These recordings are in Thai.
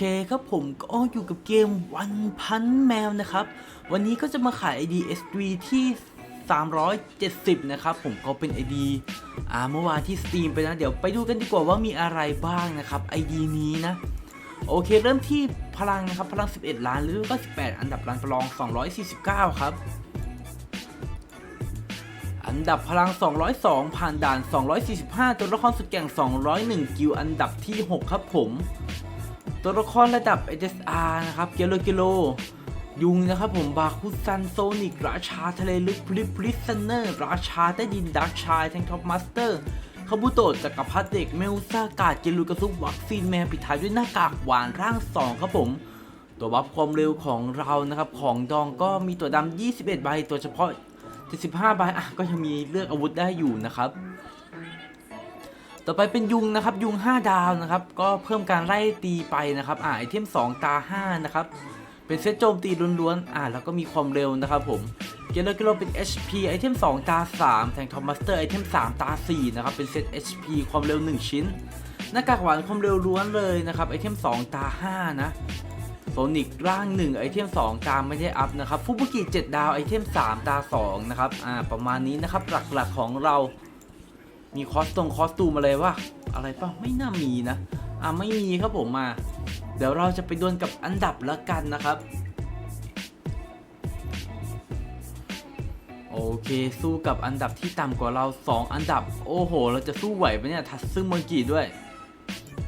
คครับผมก็อยู่กับเกมวันพันแมวนะครับ วันนี้ก็จะมาขาย ID S3 ที่ 370 นะครับ ผมก็เป็น ID อ่าเมื่อวานที่สตรีมไปนะ เดี๋ยวไปดูกันดีกว่าว่ามีอะไรบ้างนะครับ ID นี้นะ โอเคเริ่มที่พลังนะครับ พลัง 11 ล้านหรือก็ 18 อันดับล้านประลอง 249 ครับ อันดับพลัง 202 ผ่านด่าน 245 ตัวละครสุดแกร่ง 201 กิลอันดับที่ 6 ครับผม ตัวละครระดับ SSR นะครับเกโลเกโลยุงนะครับผมบาคุซันโซนิกราชาทะเลลึกพลิปลิสเนอร์ราชาใต้ดินดักชายแทงท็อปมาสเตอร์คาบุโตะจักรพรรดิเด็กเมลซากาดเกลูกระซุกวัคซีนแมนปิดท้ายด้วยหน้ากากหวานร่าง2ครับผม ตัวบัฟความเร็วของเรานะครับของดองก็มีตัวดำ21 ใบ ตัวเฉพาะ75ใบอะก็ยังมีเลือกอาวุธได้อยู่นะครับ ต่อไปเป็นยุงนะครับยุง 5 ดาวนะครับก็เพิ่มการไล่ตีไปนะครับอ่าไอเทม2ตา5นะครับเป็นเซตโจมตีล้วนๆอ่าแล้วก็มีความเร็วนะครับผมเกลโลเกโลเป็น HP ไอเทม2ตา3แทงทอมมาสเตอร์ไอเทม3ตา4นะครับเป็นเซต HP ความเร็ว 1 ชิ้น หน้ากากหวานความเร็วล้วนเลยนะครับไอเทม2ตา5นะโซนิกร่าง 1 ไอเทม 2 ตามไม่ได้อัพนะครับฟุบุกิ 7 ดาวไอเทม 3 ตา 2 นะครับ อ่า ประมาณนี้นะครับ หลักๆของเรา มีคอสตรงคอสตูมอะไรวะอะไรป่ะไม่น่ามีนะ อ่าไม่มีครับผมมา เดี๋ยวเราจะไปดวลกับอันดับละกันนะครับ โอเคสู้กับอันดับที่ต่ำกว่าเรา 2 อันดับ โอ้โห เราจะสู้ไหวปะเนี่ยทัดซึ่งเมอร์กีด้วย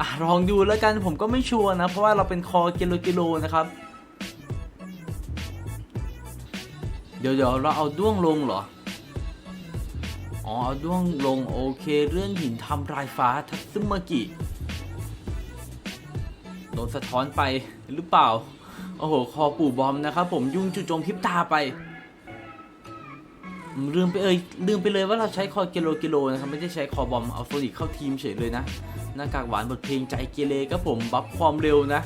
อะลองดูแล้วกันผมก็ไม่ชัวร์นะ เพราะว่าเราเป็นคอกิโลกิโลนะครับ เดี๋ยวเดี๋ยวเราเอาด้วงลงเหรอ อ๋อเอาด้วงลงโอเค เรื่องหินทำลายฟ้าทัตซึมากิโดนสะท้อนไปหรือเปล่า โอ้โห คอปู่บอมนะครับผมยุ่งจู่โจมพิบตาไปลืมไปเอ่ยลืมไปเลยว่าเราใช้คอกิโลกิโลนะครับไม่ได้ใช้คอบอมเอาโซนิกเข้าทีมเฉยเลยนะหน้ากากหวานบทเพลงใจเกเรครับผมบัฟความเร็วนะ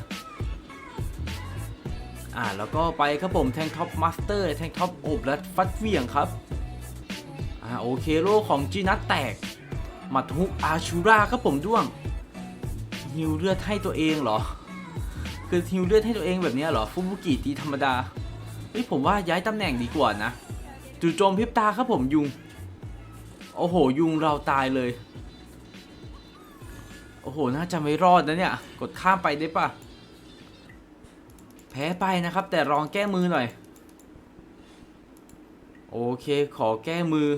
อ่าแล้วก็ไปครับผมแทงท็อปมาสเตอร์แทงท็อปโอบและฟัดเวียงครับ อ่าโอเคโลของจีนัทแตกมัดฮุกอาชูราครับผมด้วงฮิวเลือดให้ตัวเองเหรอ คือฮิวเลือดให้ตัวเองแบบนี้เหรอฟุบุกิตีธรรมดาเฮ้ยผมว่าย้ายตำแหน่งดีกว่านะจู่โจมพิบตาครับผมยุง โอ้โห ยุงเราตายเลย โอ้โห น่าจะไม่รอดนะเนี่ย กดข้ามไปได้ปะแพ้ไปนะครับ แต่ลองแก้มือหน่อย โอเค ขอแก้มือ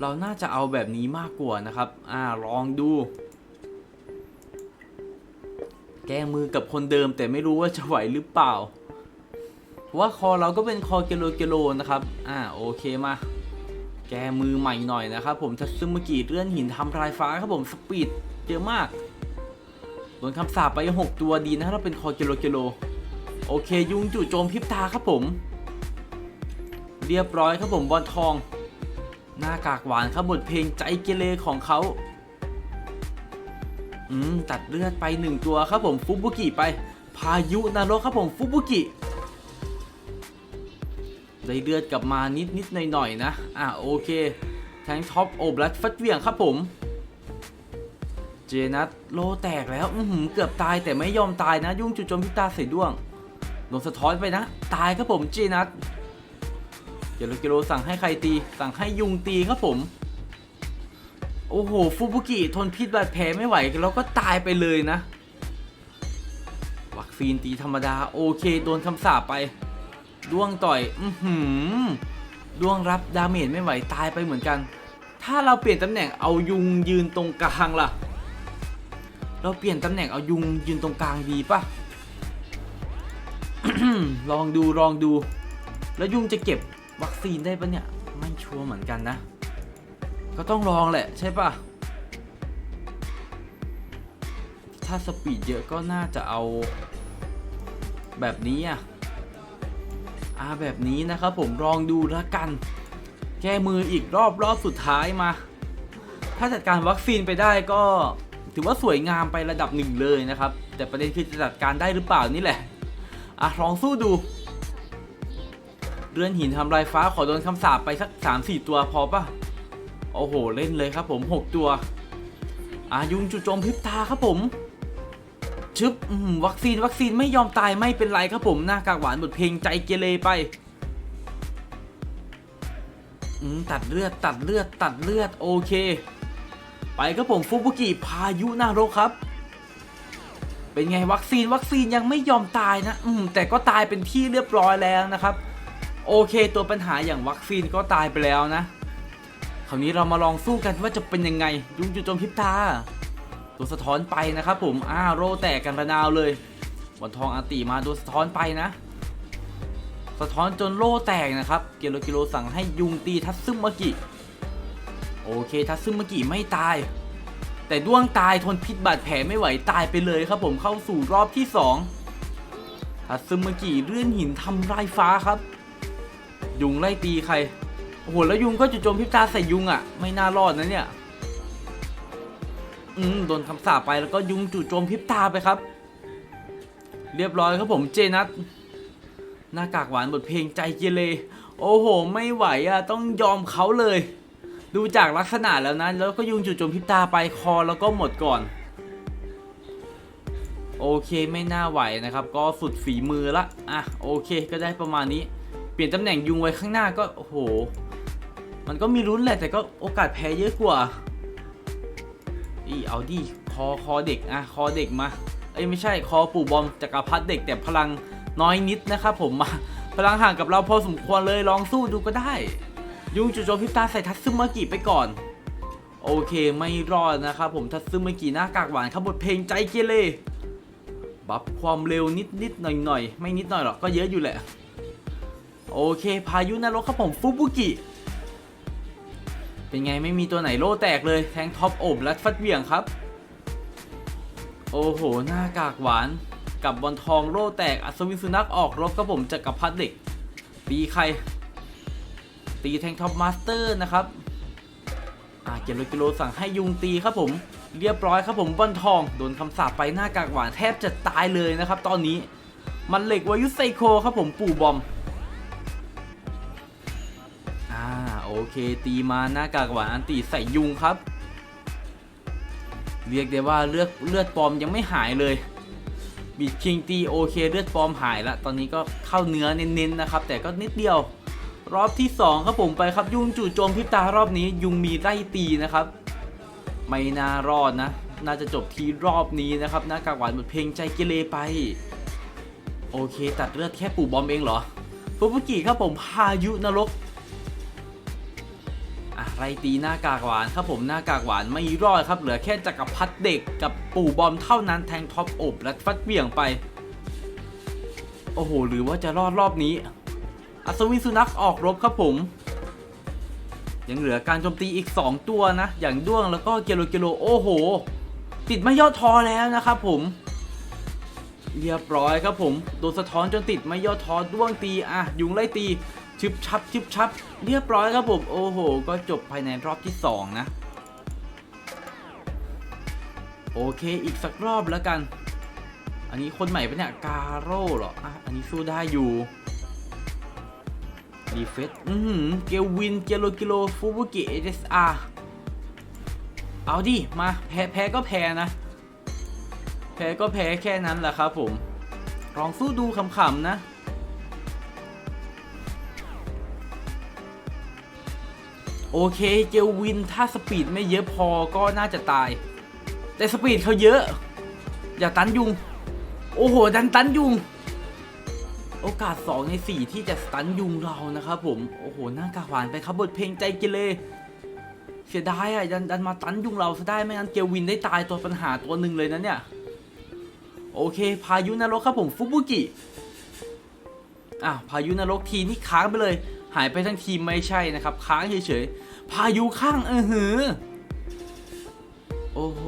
เราน่าจะเอาแบบนี้มากกว่านะครับ อ่า ลองดู แก้มือกับคนเดิมแต่ไม่รู้ว่าจะไหวหรือเปล่าเพราะว่าคอเราก็เป็นคอเกโลเกโลนะครับ อ่า โอเคมา แก้มือใหม่หน่อยนะครับ ผมทัซึมกิเลื่อนหินทำลายฟ้าครับผม สปีดเยอะมากโดนคำสาปไป 6 ตัวดีนะถ้าเป็นคอเกโลเกโล โอเค ยุงจู่โจมพิบตาครับผม เรียบร้อยครับผมบอลทอง หน้ากากหวานครับบทเพลงใจเกเรของเขาอืมตัดเลือดไปหนึ่งตัวครับผมฟุบุกิไป พายุนรกครับผมฟุบุกิได้เลือดกลับมานิดนิดหน่อยหน่อยๆนะ อะโอเค แทงท็อปโอบลัดฟัดเวียงครับผม เจนัทโลแตกแล้ว อือหือเกือบตายแต่ไม่ยอมตายนะ ยุ่งจุดจมพิตาใส่ด้วงโดนสะท้อนไปนะ ตายครับผมเจนัท เกโลเกโลสั่งให้ใครตี สั่งให้ยุงตีครับผม โอ้โห ฟูบุกิทนพิษบาดแผลไม่ไหวแล้วก็ตายไปเลยนะ วัคซีนตีธรรมดา โอเค โดนคำสาปไป ด้วงต่อย อือหือด้วงรับดาเมจไม่ไหว ตายไปเหมือนกัน ถ้าเราเปลี่ยนตำแหน่งเอายุงยืนตรงกลางล่ะ เราเปลี่ยนตำแหน่งเอายุงยืนตรงกลางดีปะลองดูลองดู แล้วยุงจะเก็บ วัคซีนได้ปะเนี่ย ไม่ชัวร์เหมือนกันนะ ก็ต้องลองแหละใช่ปะถ้าสปีดเยอะก็น่าจะเอาแบบนี้อะอาแบบนี้นะครับผมลองดูแล้วกัน แก้มืออีกรอบรอบสุดท้ายมา ถ้าจัดการวัคซีนไปได้ก็ถือว่าสวยงามไประดับหนึ่งเลยนะครับ แต่ประเด็นคือจะจัดการได้หรือเปล่านี่แหละอะลองสู้ดู เรือนหินทำลายฟ้าขอโดนคำสาปไปสัก 3-4 ตัวพอปะโอ้โห เล่นเลยครับผม 6 ตัวอายุงจุโจมพิบตาครับผม ชึบอื้อหือวัคซีนวัคซีนไม่ยอมตายไม่เป็นไรครับผมหน้ากากหวานบทเพลงใจเกเรไปอืมตัดเลือดตัดเลือดตัดเลือดโอเค ไปครับผมฟุบุกิพายุนารกครับ เป็นไงวัคซีนวัคซีนยังไม่ยอมตายนะ อืมแต่ก็ตายเป็นที่เรียบร้อยแล้วนะครับ โอเค ตัวปัญหาอย่างวัคซีนก็ตายไปแล้วนะ คราวนี้เรามาลองสู้กันว่าจะเป็นยังไง ยุงจุโจมพิบตา ตัวสะท้อนไปนะครับผมอ้าโรแตกกันระนาวเลยวันทองอาติมาตัวสะท้อนไปนะ สะท้อนจนโล่แตกนะครับ เกโลกิโลสั่งให้ยุงตีทัตซึมมากิ โอเค ทัตซึมมากิไม่ตาย แต่ด้วงตายทนพิษบาดแผลไม่ไหวตายไปเลยครับผมเข้าสู่รอบที่2ทัตซึมมากิเลื่อนหินทำลายฟ้าครับ ยุงไล่ตีใคร โอ้โห แล้วยุงก็จุดโจมพิบตาใส่ยุงอะ ไม่น่ารอดนะเนี่ย อืม โดนคำสาปไปแล้วก็ยุงจู่โจมพิบตาไปครับ เรียบร้อยครับผมเจนัทหน้ากากหวานบทเพลงใจเจเลโอ้โห ไม่ไหวอะ ต้องยอมเขาเลย ดูจากลักษณะแล้วนะ แล้วก็ยุงจู่โจมพิบตาไปคอแล้วก็หมดก่อน โอเคไม่น่าไหวนะครับ ก็สุดฝีมือละ อะ โอเค ก็ได้ประมาณนี้ เปลี่ยนตำแหน่งยุงไว้ข้างหน้าก็โอ้โห มันก็มีลุ้นแหละแต่ก็โอกาสแพ้เยอะกว่า อีเอาดิคอคอเด็กอะคอเด็กมา เอ้ยไม่ใช่คอปู่บอมจักรพรรดิเด็กแต่พลังน้อยนิดนะครับผมมาพลังห่างกับเราพอสมควรเลยลองสู้ดูก็ได้ ยุงจุโจมพิบตาใส่ทัตซึมากิไปก่อน โอเคไม่รอดนะครับผมทัตซึมากิหน้ากากหวานครับบทเพลงใจเกเรบัฟความเร็วนิดนิดหน่อยหน่อยไม่นิดหน่อยหรอกก็เยอะอยู่แหละ โอเค พายุนรกครับผมฟุบุกิ เป็นไงไม่มีตัวไหนโล่แตกเลย แทงท็อปโอบและฟัดเหวี่ยงครับ โอ้โห หน้ากากหวาน กับบอลทองโล่แตก อัศวินสุนัขออกรบครับผมจักรพัดเด็ก ตีใคร ตีแทงท็อปมาสเตอร์นะครับ อ่าเกโลกิโลสั่งให้ยุงตีครับผม เรียบร้อยครับผมบอลทองโดนคำสาปไปหน้ากากหวานแทบจะตายเลยนะครับ ตอนนี้มันเหล็กวายุไซโคครับผมปู่บอม เคตีมาหน้ากากหวานอันตีใส่ยุงครับ เรียกได้ว่าเลือดเลือดปลอมยังไม่หายเลยบีดคิงตีโอเคเลือดปลอมหายละตอนนี้ก็เข้าเนื้อเน้นๆนะครับ แต่ก็นิดเดียว รอบที่ 2 ครับผมไปครับยุงจู่โจมพิบตารอบนี้ ยุงมีไล่ตีนะครับ ไม่น่ารอดนะ น่าจะจบที่รอบนี้นะครับหน้ากากหวานหมดเพลงใจเกเรไป โอเค ตัดเลือดแค่ปู่บอมเองเหรอฟุบุกิครับผมพายุนรก อะไรตีหน้ากากหวานครับผมหน้ากากหวานไม่รอดครับเหลือแค่จักรพรรดิเด็กกับปู่บอมเท่านั้นแทงท็อปอบและฟัดเบี่ยงไป โอ้โห หรือว่าจะรอดรอบนี้ อัศวินสุนัขออกรบครับผม ยังเหลือการโจมตีอีก 2 ตัวนะ อย่างด้วงแล้วก็เกโลเกโลโอ้โห ติดไม่ยอดทอแล้วนะครับผมเรียบร้อยครับผมโดนสะท้อนจนติดไม่ยอดทอด้วงตีอะยุงไล่ตี ชึบชับชึบชับ เรียบร้อยครับผมโอ้โห ก็จบภายในรอบที่ 2 นะ โอเคอีกสักรอบแล้วกัน อันนี้คนใหม่ปะเนี่ย กาโร่เหรออะอันนี้สู้ได้อยู่ดีเฟสอือหือเกลวิน เกโลกิโล ฟูบุกิเอเดสอาร์เอาดิ มา แพ้แพ้ก็แพ้นะ แพ้ก็แพ้แค่นั้นแหละครับผม ลองสู้ดูขำๆนะ โอเคเจลวินถ้าสปีดไม่เยอะพอก็น่าจะตาย แต่สปีดเขาเยอะ อย่าตันยุง โอ้โห ดันตันยุง โอกาส 2 ใน 4 ที่จะสตันยุงเรานะครับผม โอ้โหหน้ากาหวานไปครับบทเพลงใจเกเรเสียดายอะดันดันมาตันยุงเราซะได้ไม่งั้นเกลวินได้ตายตัวปัญหาตัวหนึ่งเลยนะเนี่ยโอเค พายุนรกครับผมฟุบุกิอะพายุนรกทีนี่ค้างไปเลย หายไปทั้งทีมไม่ใช่นะครับ ค้างเฉยๆ พายุข้างเออหือ โอ้โห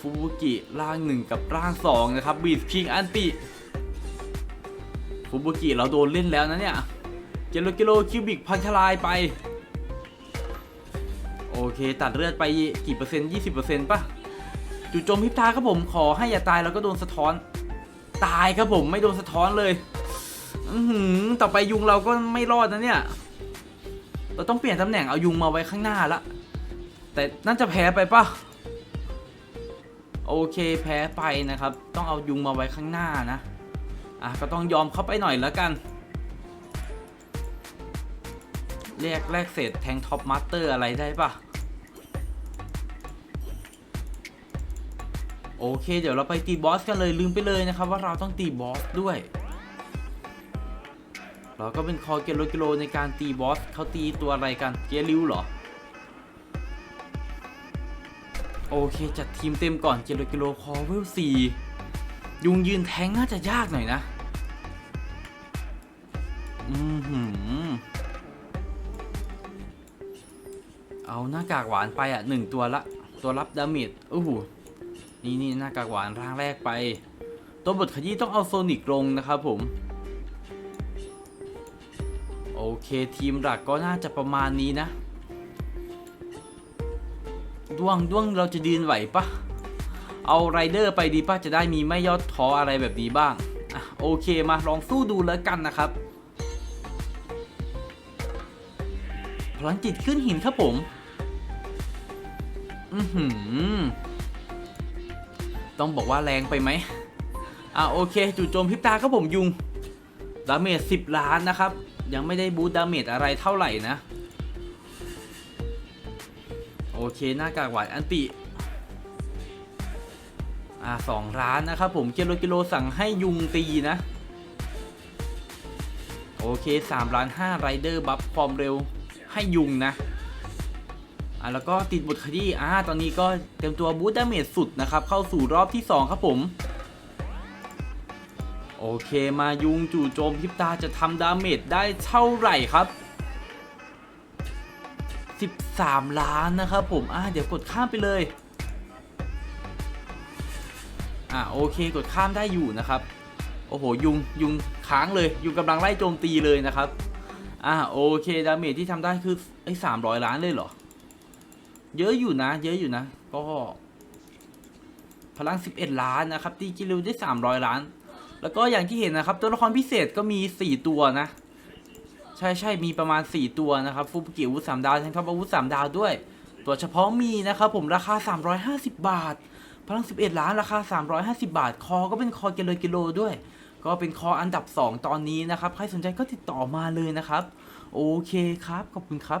ฟูบุกิร่างหนึ่งกับร่างสองนะครับ บีดคิงอันติฟูบุกิเราโดนเล่นแล้วนะเนี่ย เกโลกิโลคิวบิกพังทลายไป โอเค ตัดเลือดไปกี่เปอร์เซ็นต์ยี่สิบเปอร์เซ็นต์ป่ะจู่โจมพิบตาครับผมขอให้อย่าตายแล้วก็โดนสะท้อน ตายครับผมไม่โดนสะท้อนเลย อืต่อไปยุงเราก็ไม่รอดนะเนี่ย เราต้องเปลี่ยนตำแหน่งเอายุงมาไว้ข้างหน้าละ แต่น่าจะแพ้ไปปะโอเคแพ้ไปนะครับ ต้องเอายุงมาไว้ข้างหน้านะ อะก็ต้องยอมเข้าไปหน่อยแล้วกันแลกแลกเศษแทงท็อปมาสเตอร์อะไรได้ปะโอเค เดี๋ยวเราไปตีบอสกันเลยลืมไปเลยนะครับ ว่าเราต้องตีบอสด้วย เราก็เป็นคอเกโลกิโลในการตีบอสเขาตีตัวอะไรกันเกียริวเหรอ โอเค จัดทีมเต็มก่อนเกโลกิโลคอเวลสี่ยุงยืนแทงน่าจะยากหน่อยนะ อืมหืมเอาหน้ากากหวานไปอะหนึ่งตัวละ ตัวรับดาเมจโอ้โหนี่นี่หน้ากากหวานร่างแรกไป ตัวบทขยี้ต้องเอาโซนิกลงนะครับผม โอเคทีมหลักก็น่าจะประมาณนี้นะด้วงด้วงเราจะยืนไหวปะเอาไรเดอร์ไปดีปะจะได้มีไม่ยอดท้ออะไรแบบนี้บ้างอะโอเคมาลองสู้ดูแล้วกันนะครับพลังจิตขึ้นหินครับผม อือหือ ต้องบอกว่าแรงไปไหม อะโอเค จู่โจมพิบตาครับผมยุง ดาเมจ10ล้านนะครับ ยังไม่ได้บูตดาเมจอะไรเท่าไหร่นะ โอเคหน้ากากหวานอันติอ่าสองร้านนะครับผมกิโลกิโลสั่งให้ยุงตีนะ โอเค3ล้าน5ไรเดอร์บัฟความเร็วให้ยุงนะอ่าแล้วก็ติดบทขยี้อ่าตอนนี้ก็เตรียมตัวบูตดาเมจสุดนะครับ เข้าสู่รอบที่ 2 ครับผม โอเคมายุงจู่โจมพิบตาจะทำดาเมจได้เท่าไหร่ครับ 13 ล้านนะครับผม อ่าเดี๋ยวกดข้ามไปเลย อ่าโอเคกดข้ามได้อยู่นะครับ โอ้โหยุงยุงค้างเลย ยุงกำลังไล่โจมตีเลยนะครับ อ่าโอเคดาเมจที่ทำได้คือไอ้สามร้อยล้านเลยเหรอ เยอะอยู่นะ เยอะอยู่นะ ก็พลัง 11 ล้านนะครับตีกิลิวได้ 300 ล้าน แล้วก็อย่างที่เห็นนะครับ ตัวละครพิเศษก็มี 4 ตัวนะ ใช่ใช่มีประมาณ 4 ตัวนะครับฟูบุกิอาวุธ3ดาวแทงท็อปอาวุธ3ดาวด้วย ตัวเฉพาะมีนะครับผมราคา 350 บาท พลัง 11 ล้านราคา 350 บาท คอก็เป็นคอเกิโลกิโลด้วย ก็เป็นคออันดับ 2 ตอนนี้นะครับ ใครสนใจก็ติดต่อมาเลยนะครับ โอเคครับ ขอบคุณครับ